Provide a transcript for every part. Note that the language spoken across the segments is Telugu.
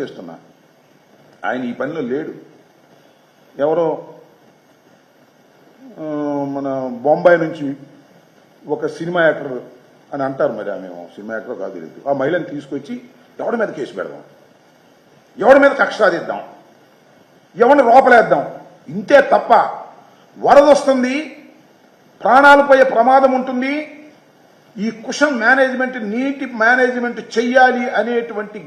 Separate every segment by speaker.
Speaker 1: చేస్తున్నా. ఆయన ఈ పనిలో లేడు. ఎవరో మన బొంబాయి నుంచి ఒక సినిమా యాక్టర్ అని అంటారు మరి ఆమె. సినిమా యాక్టర్ కాదు లేదు ఆ మహిళని తీసుకొచ్చి ఎవడి మీద కేసు పెడదాం? ఎవడి మీద కక్ష సాధిద్దాం? ఎవరిని లోపలేద్దాం ఇంతే తప్ప వరద వస్తుంది ప్రాణాలు పోయే ప్రమాదం ఉంటుంది ఈ కుషన్ మేనేజ్మెంట్ నీటి మేనేజ్మెంట్ చెయ్యాలి అనేటువంటి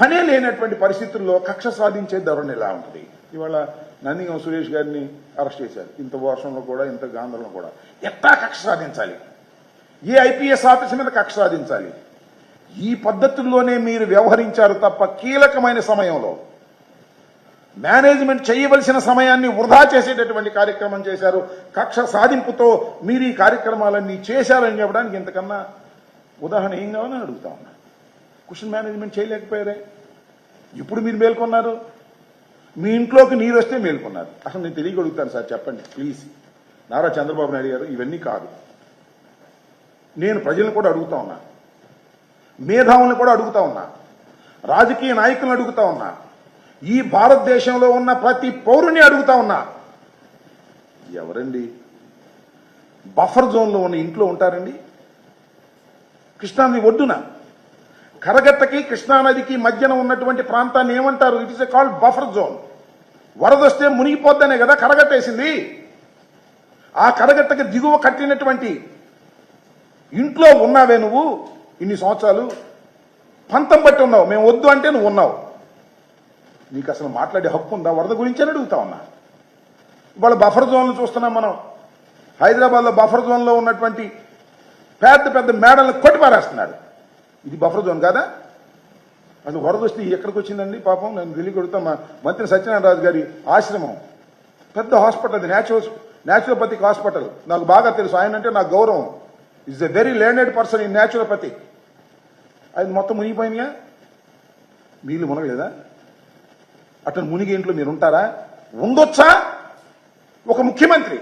Speaker 1: పనే లేనటువంటి పరిస్థితుల్లో కక్ష సాధించే ధోరణి ఎలా ఉంటుంది? ఇవాళ నందిగం సురేష్ గారిని అరెస్ట్ చేశారు. ఇంత వర్షంలో కూడా ఇంత గాంధంలో కూడా. ఎట్టా కక్ష సాధించాలి? ఏ ఐపీఎస్ ఆఫీస్ మీద కక్ష సాధించాలి? ఈ పద్ధతుల్లోనే మీరు వ్యవహరించారు తప్ప కీలకమైన సమయంలో మేనేజ్మెంట్ చేయవలసిన సమయాన్ని వృధా చేసేటటువంటి కార్యక్రమం చేశారు. కక్ష సాధింపుతో మీరు ఈ కార్యక్రమాలన్నీ చేశారని చెప్పడానికి ఇంతకన్నా ఉదాహరణ ఏం కావాలని అడుగుతా ఉన్నా? క్వశ్చన్ మేనేజ్మెంట్ చేయలేకపోయారే? ఇప్పుడు మీరు మేల్కొన్నారు? మీ ఇంట్లోకి నీరు వస్తే మేల్కొన్నారు. అసలు నేను తెలియగలుగుతాను సార్ చెప్పండి ప్లీజ్. నారా చంద్రబాబు నాయుడు గారు ఇవన్నీ కాదు. నేను ప్రజలను కూడా అడుగుతా ఉన్నా. మేధావులను కూడా అడుగుతా ఉన్నా. రాజకీయ నాయకులను అడుగుతా ఉన్నా. ఈ భారతదేశంలో ఉన్న ప్రతి పౌరుని అడుగుతా ఉన్నా. ఎవరండి? బఫర్ జోన్లో ఉన్న ఇంట్లో ఉంటారండి? కృష్ణానది ఒడ్డున. కరగట్టకి కృష్ణానదికి మధ్యన ఉన్నటువంటి ప్రాంతాన్ని ఏమంటారు? It is a called buffer zone వరదొస్తే మునిగిపోద్దనే కదా కరగట్టేసింది ఆ కరగట్టకి దిగువ కట్టినటువంటి ఇంట్లో ఉన్నావే నువ్వు? ఇన్ని సంవత్సరాలు పంతం బట్టి ఉన్నావు. మేము వద్దు అంటే నువ్వు ఉన్నావు. నీకు అసలు మాట్లాడే హక్కు ఉందా? వరద గురించి అని అడుగుతా ఉన్నా. ఇవాళ బఫర్ జోన్లు చూస్తున్నాం మనం. హైదరాబాద్లో బఫర్ జోన్లో ఉన్నటువంటి పెద్ద పెద్ద మేడలను కొట్టిపారేస్తున్నాడు. ఇది బఫర్ జోన్ కాదా? అసలు వరద వస్తే ఎక్కడికి వచ్చిందండి? పాపం నేను తెలియకొడుతా మా మంత్రి సత్యనారాయణ రాజు గారి ఆశ్రమం. పెద్ద హాస్పిటల్ అది న్యాచురల్ న్యాచురోపతిక్ హాస్పిటల్ నాకు బాగా తెలుసు. ఆయన అంటే నాకు గౌరవం. Is a very learned person in naturopathy అది మొత్తం మునిగిపోయినాయా వీళ్ళు మునగలేదా? అటు మునిగి ఇంట్లో మీరు ఉంటారా? ఉండొచ్చా? ఒక ముఖ్యమంత్రి.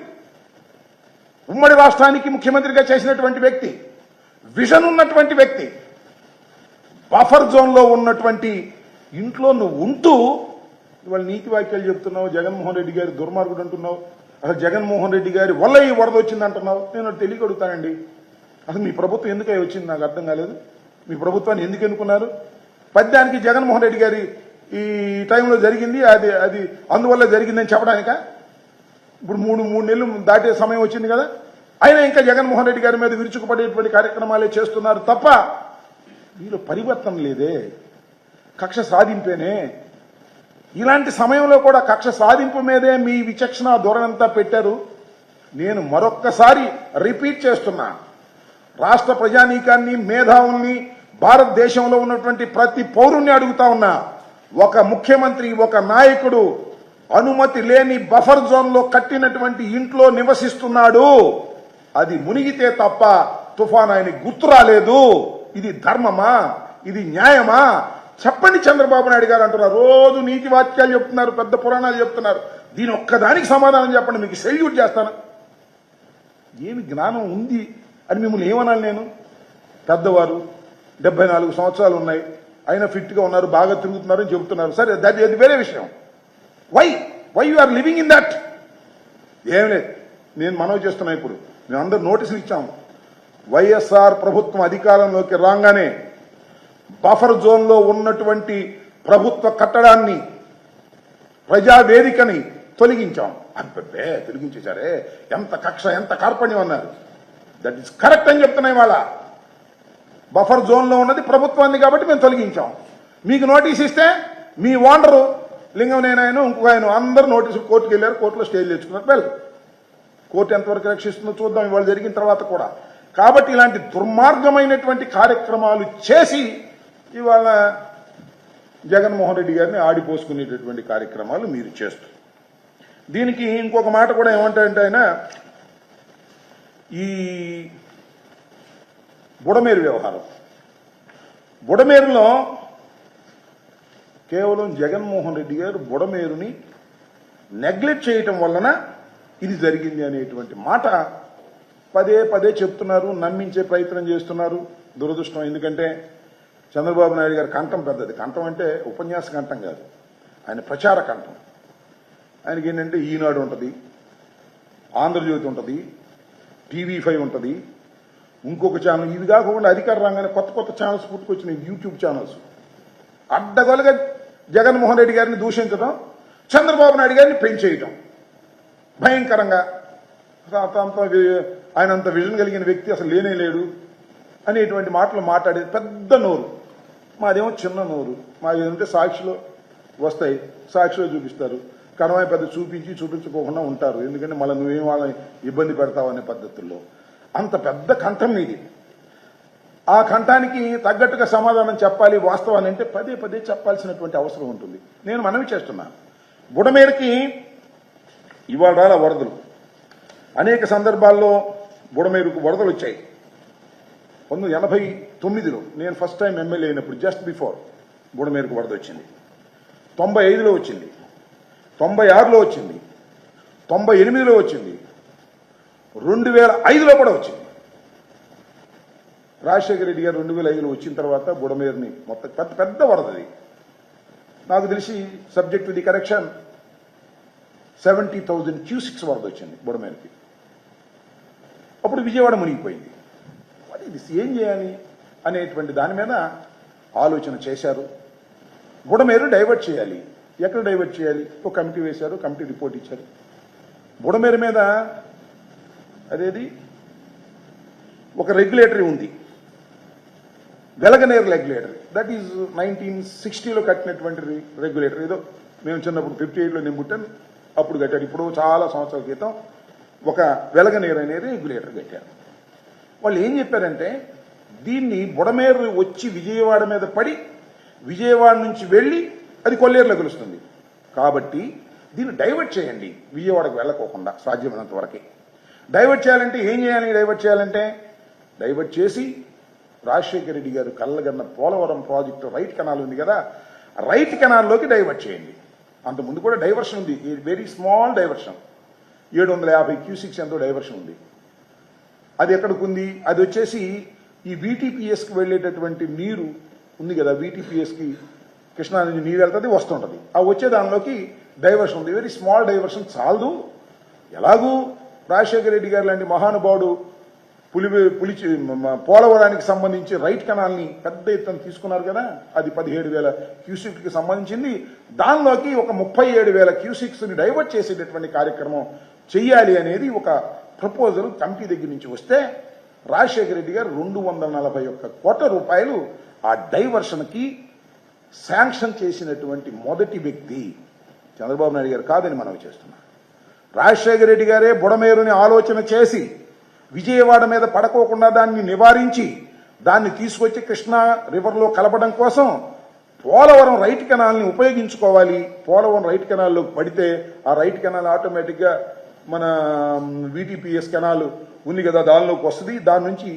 Speaker 1: ఉమ్మడి రాష్ట్రానికి ముఖ్యమంత్రిగా చేసినటువంటి వ్యక్తి. విజన్ ఉన్నటువంటి వ్యక్తి. బఫర్ జోన్లో ఉన్నటువంటి ఇంట్లో నువ్వు ఉంటూ ఇవాళ నీతి వాక్యాలు చెప్తున్నావు జగన్మోహన్ రెడ్డి గారి దుర్మార్గుడు అంటున్నావు అసలు జగన్మోహన్ రెడ్డి గారి వల్ల ఈ వరద వచ్చింది అంటున్నావు నేను తెలియగడుగుతానండి అసలు మీ ప్రభుత్వం ఎందుకై వచ్చింది నాకు అర్థం కాలేదు. మీ ప్రభుత్వాన్ని ఎందుకు ఎన్నుకున్నారు? పద్యానికి జగన్మోహన్ రెడ్డి గారి ఈ టైంలో జరిగింది అది అది అందువల్ల జరిగిందని చెప్పడానికా? ఇప్పుడు మూడు మూడు నెలలు దాటే సమయం వచ్చింది కదా. అయినా ఇంకా జగన్మోహన్ రెడ్డి గారి మీద విరుచుకుపడేటువంటి కార్యక్రమాలే చేస్తున్నారు తప్ప వీళ్ళు పరివర్తన లేదే. కక్ష సాధింపేనే. ఇలాంటి సమయంలో కూడా కక్ష సాధింపు మీదే మీ విచక్షణ ధోరణంతా పెట్టారు. నేను మరొక్కసారి రిపీట్ చేస్తున్నా. రాష్ట్ర ప్రజానీకాన్ని మేధావుల్ని భారతదేశంలో ఉన్నటువంటి ప్రతి పౌరుణ్ణి అడుగుతా ఉన్నా. ఒక ముఖ్యమంత్రి ఒక నాయకుడు అనుమతి లేని బఫర్ జోన్లో కట్టినటువంటి ఇంట్లో నివసిస్తున్నాడు. అది మునిగితే తప్ప తుఫాన్ ఆయన గుర్తు రాలేదు. ఇది ధర్మమా? ఇది న్యాయమా? చెప్పండి చంద్రబాబు నాయుడు గారు అంటున్నారు. రోజు నీతి వాక్యాలు చెప్తున్నారు పెద్ద పురాణాలు చెప్తున్నారు. దీని ఒక్కదానికి సమాధానం చెప్పండి మీకు సెల్యూట్ చేస్తాను. ఏమి జ్ఞానం ఉంది అని మిమ్మల్ని ఏమనాలి నేను? పెద్దవారు డెబ్బై నాలుగు సంవత్సరాలు ఉన్నాయి. అయినా ఫిట్గా ఉన్నారు బాగా తిరుగుతున్నారు అని చెబుతున్నారు. సరే దట్ అది వేరే విషయం. Why why you are living in that ఏం లేదు. నేను మనవి చేస్తున్నా ఇప్పుడు. మేము అందరు నోటీసులు ఇచ్చాము. వైఎస్ఆర్ ప్రభుత్వం అధికారంలోకి రాగానే బఫర్ జోన్లో ఉన్నటువంటి ప్రభుత్వ కట్టడాన్ని ప్రజావేదికని తొలగించాం. అబ్బే తొలగించేశారే. ఎంత కక్ష ఎంత కార్పణ్యం అన్నారు. దట్ ఈస్ కరెక్ట్ అని చెప్తున్నాయి వాళ్ళ బఫర్ జోన్లో ఉన్నది ప్రభుత్వాన్ని కాబట్టి మేము తొలగించాం. మీకు నోటీస్ ఇస్తే మీ ఓనరు లింగం నేనాయన ఇంకొక ఆయన అందరూ నోటీసు కోర్టుకు వెళ్ళారు కోర్టులో స్టేజ్ తెచ్చుకున్నారు వెల్. కోర్టు ఎంతవరకు రక్షిస్తుందో చూద్దాం ఇవాళ జరిగిన తర్వాత కూడా. కాబట్టి ఇలాంటి దుర్మార్గమైనటువంటి కార్యక్రమాలు చేసి ఇవాళ జగన్మోహన్ రెడ్డి గారిని ఆడిపోసుకునేటటువంటి కార్యక్రమాలు మీరు చేస్తారు. దీనికి ఇంకొక మాట కూడా ఏమంటారంటే ఆయన ఈ బుడమేరు వ్యవహారం. బుడమేరులో కేవలం జగన్మోహన్ రెడ్డి గారు బుడమేరుని నెగ్లెక్ట్ చేయటం వలన ఇది జరిగింది అనేటువంటి మాట పదే పదే చెప్తున్నారు నమ్మించే ప్రయత్నం చేస్తున్నారు. దురదృష్టం. ఎందుకంటే చంద్రబాబు నాయుడు గారి కంఠం పెద్దది. కంఠం అంటే ఉపన్యాస కంఠం కాదు. ఆయన ప్రచార కంఠం. ఆయనకి ఏంటంటే ఈనాడు ఉంటుంది ఆంధ్రజ్యోతి ఉంటుంది టీవీ ఫైవ్ ఉంటుంది. ఇంకొక ఛానల్ ఇది కాకుండా అధికార రంగానే కొత్త కొత్త ఛానల్స్ పుట్టుకొచ్చినాయి యూట్యూబ్ ఛానల్స్ అడ్డగోలుగా జగన్మోహన్ రెడ్డి గారిని దూషించడం చంద్రబాబు నాయుడు గారిని పెంచేయటం. భయంకరంగా ఆయనంత ఆయన అంత విజన్ కలిగిన వ్యక్తి అసలు లేనే లేడు. అనేటువంటి మాటలు మాట్లాడేది పెద్ద నోరు. మాదేమో చిన్న నోరు. మాది ఏంటంటే సాక్షిలో వస్తాయి. సాక్షిలో చూపిస్తారు. కనవాయి పెద్ద చూపించి చూపించుకోకుండా ఉంటారు. ఎందుకంటే మళ్ళీ నువ్వేం వాళ్ళని ఇబ్బంది పెడతావు అనే పద్ధతుల్లో. అంత పెద్ద కంఠం ఇది. ఆ కంఠానికి తగ్గట్టుగా సమాధానం చెప్పాలి వాస్తవాన్ని అంటే పదే పదే చెప్పాల్సినటువంటి అవసరం ఉంటుంది. నేను మనవి చేస్తున్నాను బుడమేరకి ఇవాళ రాల వరదలు. అనేక సందర్భాల్లో బుడమేరుకు వరదలు వచ్చాయి. పంతొమ్మిది ఎనభై తొమ్మిదిలో నేను ఫస్ట్ టైం ఎమ్మెల్యే అయినప్పుడు జస్ట్ బిఫోర్ బుడమేరుకు వరద వచ్చింది. తొంభై ఐదులో వచ్చింది. తొంభై ఆరులో వచ్చింది. తొంభై ఎనిమిదిలో వచ్చింది. రెండు వేల ఐదులో కూడా వచ్చింది. రాజశేఖర రెడ్డి గారు రెండు వేల ఐదులో వచ్చిన తర్వాత బుడమేరుని మొత్తం పెద్ద పెద్ద వరదది. నాకు తెలిసి subject the correction seventy thousand cusecs వరద వచ్చింది బుడమేరుకి అప్పుడు విజయవాడ మునిగిపోయింది. మరి ఇది ఏం చేయాలి? అనేటువంటి దాని మీద ఆలోచన చేశారు. బుడమేరు డైవర్ట్ చేయాలి. ఎక్కడ డైవర్ట్ చేయాలి? ఒక కమిటీ వేశారు కమిటీ రిపోర్ట్ ఇచ్చారు. బుడమేరు మీద అదేది? ఒక రెగ్యులేటరీ ఉంది. Velaganeru regulatory. That is nineteen సిక్స్టీలో కట్టినటువంటి రెగ్యులేటరీ. ఏదో మేము చిన్నప్పుడు ఫిఫ్టీ ఎయిట్లో నేను పుట్టాను. అప్పుడు కట్టాడు ఇప్పుడు చాలా సంవత్సరాల క్రితం ఒక వెలగనీరు అనేది గులేటర్ కట్టారు. వాళ్ళు ఏం చెప్పారంటే దీన్ని బుడమేరు వచ్చి విజయవాడ మీద పడి విజయవాడ నుంచి వెళ్ళి అది కొల్లేరులో కలుస్తుంది. కాబట్టి దీన్ని డైవర్ట్ చేయండి. విజయవాడకు వెళ్ళకోకుండా సాధ్యమైనంత వరకే. డైవర్ట్ చేయాలంటే ఏం చేయాలి? డైవర్ట్ చేయాలంటే డైవర్ట్ చేసి రాజశేఖర రెడ్డి గారు కళ్ళగన్న పోలవరం ప్రాజెక్టు రైట్ కెనాల్ ఉంది కదా రైట్ కెనాల్లోకి డైవర్ట్ చేయండి. అంత ముందు కూడా డైవర్షన్ ఉంది. వెరీ స్మాల్ డైవర్షన్ ఏడు వందల యాభై క్యూసిక్స్ ఎంతో డైవర్షన్ ఉంది. అది ఎక్కడికి ఉంది అది వచ్చేసి ఈ వీటీపీఎస్కి వెళ్ళేటటువంటి నీరు ఉంది కదా వీటీపీఎస్కి కృష్ణా నుంచి నీరు వెళ్తుంది వస్తుంటుంది. ఆ వచ్చే దానిలోకి డైవర్షన్ ఉంది. వెరీ స్మాల్ డైవర్షన్ చాలదు. ఎలాగూ రాజశేఖర రెడ్డి గారు లాంటి మహానుభావుడు పులి పులిచి పోలవరానికి సంబంధించి రైట్ కణాలని పెద్ద ఎత్తున తీసుకున్నారు కదా అది పదిహేడు వేల క్యూసిక్కి సంబంధించింది. దానిలోకి ఒక ముప్పై ఏడు వేల క్యూసిక్స్ని డైవర్ట్ చేసేటటువంటి కార్యక్రమం చెయ్యాలి అనేది ఒక ప్రపోజల్ కమిటీ దగ్గర నుంచి వస్తే రాజశేఖర రెడ్డి గారు రెండు వందల నలభై ఒక్క కోట్ల రూపాయలు ఆ డైవర్షన్కి శాంక్షన్ చేసినటువంటి మొదటి వ్యక్తి. చంద్రబాబు నాయుడు గారు కాదని మనం చేస్తున్నాం. రాజశేఖర రెడ్డి గారే బుడమేరుని ఆలోచన చేసి విజయవాడ మీద పడకోకుండా దాన్ని నివారించి దాన్ని తీసుకొచ్చి కృష్ణా రివర్లో కలపడం కోసం పోలవరం రైట్ కెనాల్ని ఉపయోగించుకోవాలి. పోలవరం రైట్ కెనాల్లోకి పడితే ఆ రైట్ కెనాల్ ఆటోమేటిక్గా మన వీటీపీఎస్ కెనాల్ ఉంది కదా దానిలోకి వస్తుంది. దాని నుంచి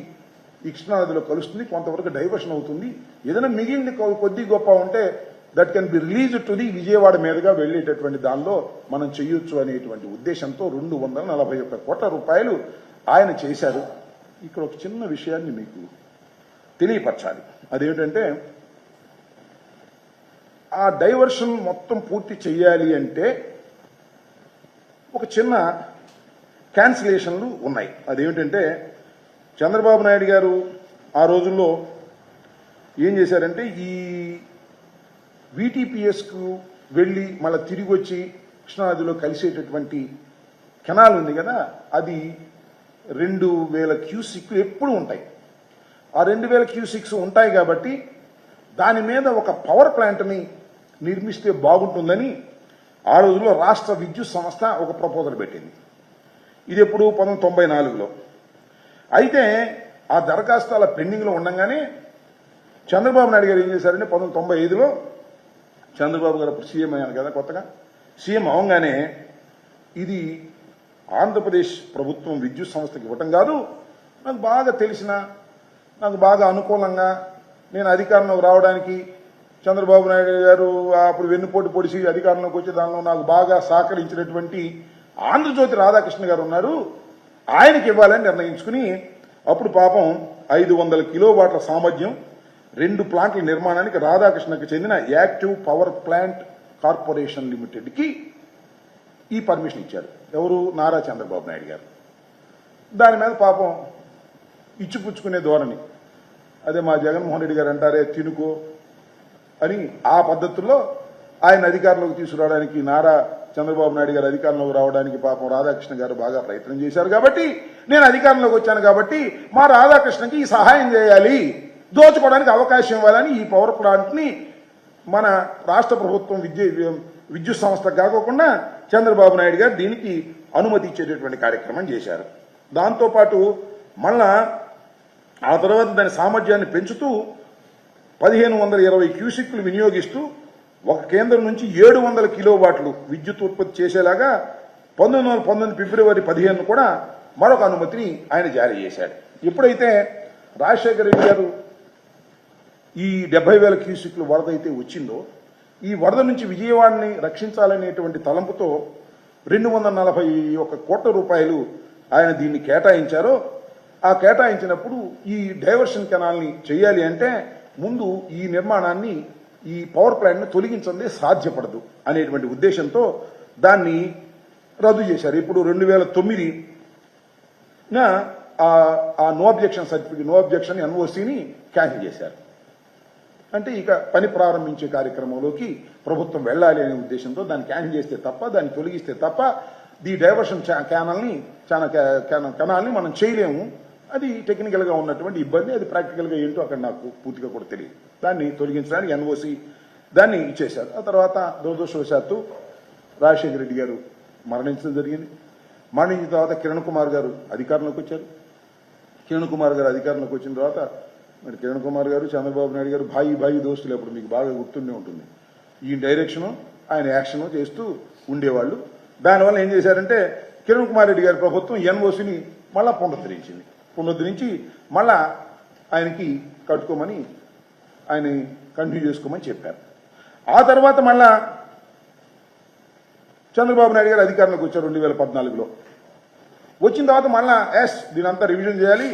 Speaker 1: ఈ కృష్ణానదిలో కలుస్తుంది. కొంతవరకు డైవర్షన్ అవుతుంది. ఏదైనా మిగిలింది కొద్ది గొప్ప ఉంటే that can be release to the Vijayawada మీదుగా వెళ్ళేటటువంటి దానిలో మనం చెయ్యొచ్చు అనేటువంటి ఉద్దేశంతో రెండు వందల నలభై ఒక్క కోట్ల రూపాయలు ఆయన చేశారు. ఇక్కడ ఒక చిన్న విషయాన్ని మీకు తెలియపరచాలి. అదేమిటంటే ఆ డైవర్షన్ మొత్తం పూర్తి చేయాలి అంటే ఒక చిన్న క్యాన్సిలేషన్లు ఉన్నాయి. అదేమిటంటే చంద్రబాబు నాయుడు గారు ఆ రోజుల్లో ఏం చేశారంటే ఈ వీటీపీఎస్కు వెళ్ళి మళ్ళీ తిరిగి వచ్చి కృష్ణానదిలో కలిసేటటువంటి కెనాల్ ఉంది కదా అది రెండు వేల క్యూసిక్లు ఎప్పుడు ఉంటాయి. ఆ రెండు వేల క్యూసిక్స్ ఉంటాయి కాబట్టి దాని మీద ఒక పవర్ ప్లాంట్ని నిర్మిస్తే బాగుంటుందని ఆ రోజుల్లో రాష్ట్ర విద్యుత్ సంస్థ ఒక ప్రపోజల్ పెట్టింది. ఇది ఎప్పుడు పంతొమ్మిది తొంభై నాలుగులో. అయితే ఆ దరఖాస్తు అలా పెండింగ్లో ఉండగానే చంద్రబాబు నాయుడు గారు ఏం చేశారంటే పంతొమ్మిది తొంభై ఐదులో చంద్రబాబు గారు అప్పుడు సీఎం అయ్యాను కదా కొత్తగా. సీఎం అవగానే ఇది ఆంధ్రప్రదేశ్ ప్రభుత్వం విద్యుత్ సంస్థకి ఇవ్వటం కాదు. నాకు బాగా తెలిసిన నాకు బాగా అనుకూలంగా నేను అధికారంలోకి రావడానికి చంద్రబాబు నాయుడు గారు అప్పుడు వెన్నుపోటు పొడిచి అధికారంలోకి వచ్చి దానిలో నాకు బాగా సహకరించినటువంటి ఆంధ్రజ్యోతి రాధాకృష్ణ గారు ఉన్నారు. ఆయనకి ఇవ్వాలని నిర్ణయించుకుని అప్పుడు పాపం ఐదు వందల కిలో సామర్థ్యం రెండు ప్లాంట్ల నిర్మాణానికి రాధాకృష్ణకు చెందిన యాక్టివ్ పవర్ ప్లాంట్ కార్పొరేషన్ లిమిటెడ్కి ఈ పర్మిషన్ ఇచ్చారు. ఎవరు? నారా చంద్రబాబు నాయుడు గారు. దాని మీద పాపం ఇచ్చిపుచ్చుకునే ధోరణి. అదే మా జగన్మోహన్ రెడ్డి గారు అంటారే తినుకో అని ఆ పద్ధతుల్లో ఆయన అధికారంలోకి తీసుకురావడానికి నారా చంద్రబాబు నాయుడు గారు అధికారంలోకి రావడానికి పాపం రాధాకృష్ణ గారు బాగా ప్రయత్నం చేశారు కాబట్టి నేను అధికారంలోకి వచ్చాను కాబట్టి మా రాధాకృష్ణకి ఈ సహాయం చేయాలి. దోచుకోవడానికి అవకాశం ఇవ్వాలని ఈ పవర్ ప్లాంట్ని మన రాష్ట్ర ప్రభుత్వం విద్య విద్యుత్ సంస్థ కాకోకుండా చంద్రబాబు నాయుడు గారు దీనికి అనుమతి ఇచ్చేటటువంటి కార్యక్రమం చేశారు. దాంతోపాటు మళ్ళా ఆ తర్వాత దాని సామర్థ్యాన్ని పెంచుతూ పదిహేను వందల ఇరవై క్యూసిక్లు వినియోగిస్తూ ఒక కేంద్రం నుంచి ఏడు వందల కిలోవాట్లు విద్యుత్ ఉత్పత్తి చేసేలాగా పంతొమ్మిది వందల పంతొమ్మిది ఫిబ్రవరి పదిహేను కూడా మరొక అనుమతిని ఆయన జారీ చేశాడు. ఎప్పుడైతే రాజశేఖర రెడ్డి గారు ఈ డెబ్బై వేల క్యూసిక్లు వరద అయితే వచ్చిందో ఈ వరద నుంచి విజయవాడని రక్షించాలనేటువంటి తలంపుతో రెండు వందల నలభై ఒక కోట్ల రూపాయలు ఆయన దీన్ని కేటాయించారో ఆ కేటాయించినప్పుడు ఈ డైవర్షన్ కెనాల్ని చేయాలి అంటే ముందు ఈ నిర్మాణాన్ని ఈ పవర్ ప్లాంట్ని తొలగించండి సాధ్యపడదు అనేటువంటి ఉద్దేశంతో దాన్ని రద్దు చేశారు. ఇప్పుడు రెండు వేల తొమ్మిది ఆ no objection certificate no objection ఎన్ఓసిని cancel చేశారు. అంటే ఇక పని ప్రారంభించే కార్యక్రమంలోకి ప్రభుత్వం వెళ్ళాలి అనే ఉద్దేశంతో దాన్ని క్యాన్సిల్ చేస్తే తప్ప దాన్ని తొలగిస్తే తప్ప ది డైవర్షన్ ఛానల్ని చాలా కెనాల్ని మనం చేయలేము. అది టెక్నికల్గా ఉన్నటువంటి ఇబ్బంది అది ప్రాక్టికల్గా ఏంటో అక్కడ నాకు పూర్తిగా కూడా తెలియదు. దాన్ని తొలగించడానికి ఎన్ఓసి దాన్ని ఇచ్చేశారు. ఆ తర్వాత దురదృష్టవశాత్తు రాజశేఖర రెడ్డి గారు మరణించడం జరిగింది. మరణించిన తర్వాత కిరణ్ కుమార్ గారు అధికారంలోకి వచ్చారు. కిరణ్ కుమార్ గారు అధికారంలోకి వచ్చిన తర్వాత మరి కిరణ్ కుమార్ గారు చంద్రబాబు నాయుడు గారు భాయి భాయి దోస్తులు అప్పుడు మీకు బాగా గుర్తుండే ఉంటుంది. ఈ డైరెక్షను ఆయన యాక్షను చేస్తూ ఉండేవాళ్ళు. దానివల్ల ఏం చేశారంటే కిరణ్ కుమార్ రెడ్డి గారి ప్రభుత్వం ఎన్ఓసిని మళ్ళా పునరుద్ధరించింది పునరుద్ధరించి మళ్ళా ఆయనకి కట్టుకోమని ఆయన కంటిన్యూ చేసుకోమని చెప్పారు. ఆ తర్వాత మళ్ళా చంద్రబాబు నాయుడు గారు అధికారంలోకి వచ్చారు రెండు వేల పద్నాలుగులో. వచ్చిన తర్వాత మళ్ళా ఎస్ దీనంతా రివిజన్ చేయాలి.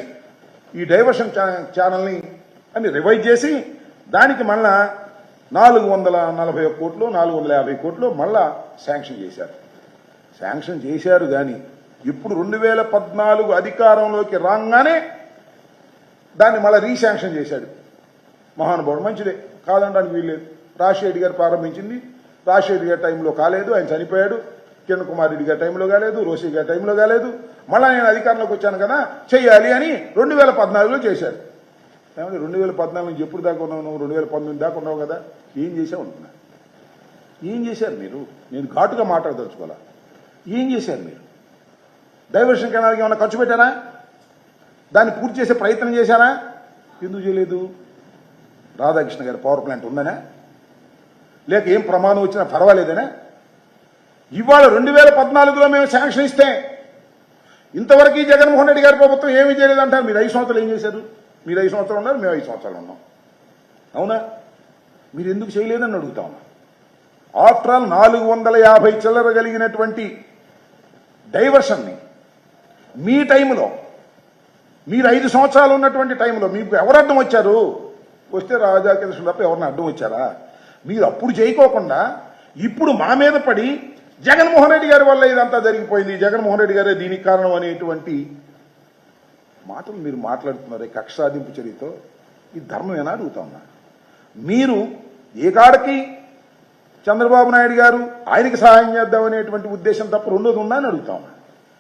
Speaker 1: ఈ డైవర్షన్ ఛానల్ని అని రివైజ్ చేసి దానికి మళ్ళా నాలుగు వందల నలభై ఒక్క కోట్లు నాలుగు వందల యాభై కోట్లు మళ్ళా శాంక్షన్ చేశారు. శాంక్షన్ చేశారు కానీ ఇప్పుడు రెండు వేల పద్నాలుగు అధికారంలోకి రాగానే దాన్ని మళ్ళీ రీశాంక్షన్ చేశాడు. మహానుభావుడు మంచిదే. కాదనడానికి వీల్లేదు. రాజశేఖర్ గారు ప్రారంభించింది. రాజశేఖర్ గారి టైంలో కాలేదు. ఆయన చనిపోయాడు. కిరణ్ కుమార్ రెడ్డి గారి టైంలో కాలేదు. రోషి గారి టైంలో కాలేదు. మళ్ళా నేను అధికారంలోకి వచ్చాను కదా చెయ్యాలి అని రెండు వేల పద్నాలుగులో చేశారు. ఏమంటే రెండు వేల పద్నాలుగు నుంచి ఎప్పుడు దాకా ఉన్నావు నువ్వు? రెండు వేల పంతొమ్మిది దాకా ఉన్నావు కదా? ఏం చేసావు అంటున్నా ఏం చేశారు మీరు? నేను ఘాటుగా మాట్లాడదలుచుకోవాలా? ఏం చేశారు మీరు? డైవర్షన్ కెనాల్కి ఏమైనా ఖర్చు పెట్టారా? దాన్ని పూర్తి చేసే ప్రయత్నం చేశారా? ఎందుకు చేయలేదు? రాధాకృష్ణ గారి పవర్ ప్లాంట్ ఉందనే? లేక ఏం ప్రమాదం వచ్చినా పర్వాలేదనే? ఇవాళ రెండు వేల పద్నాలుగులో మేము శాంక్షన్ ఇస్తే ఇంతవరకు ఈ జగన్మోహన్ రెడ్డి గారి ప్రభుత్వం ఏమీ చేయలేదంటారు? మీరు ఐదు సంవత్సరాలు ఏం చేశారు? మీరు ఐదు సంవత్సరాలు ఉన్నారు మేము ఐదు సంవత్సరాలు ఉన్నాం. అవునా? మీరు ఎందుకు చేయలేదని అడుగుతా ఉన్నా. ఆఫ్టర్ ఆల్ నాలుగు వందల యాభై చిల్లర కలిగినటువంటి డైవర్షన్ని మీ టైంలో మీరు ఐదు సంవత్సరాలు ఉన్నటువంటి టైంలో మీకు ఎవరు అడ్డం వచ్చారు? వస్తే రాజాకృష్ణ తప్ప ఎవరిని అడ్డం వచ్చారా? మీరు అప్పుడు చేయకోకుండా ఇప్పుడు మా మీద పడి జగన్మోహన్ రెడ్డి గారి వల్ల ఇదంతా జరిగిపోయింది. జగన్మోహన్ రెడ్డి గారే దీనికి కారణం అనేటువంటి మాటలు మీరు మాట్లాడుతున్నారు కక్ష సాధింపు చర్యతో? ఈ ధర్మమేనా అడుగుతా ఉన్నా? మీరు ఏ కాడకి చంద్రబాబు నాయుడు గారు ఆయనకి సహాయం చేద్దామనేటువంటి ఉద్దేశం తప్ప రెండోది ఉందా అని అడుగుతా ఉన్నా?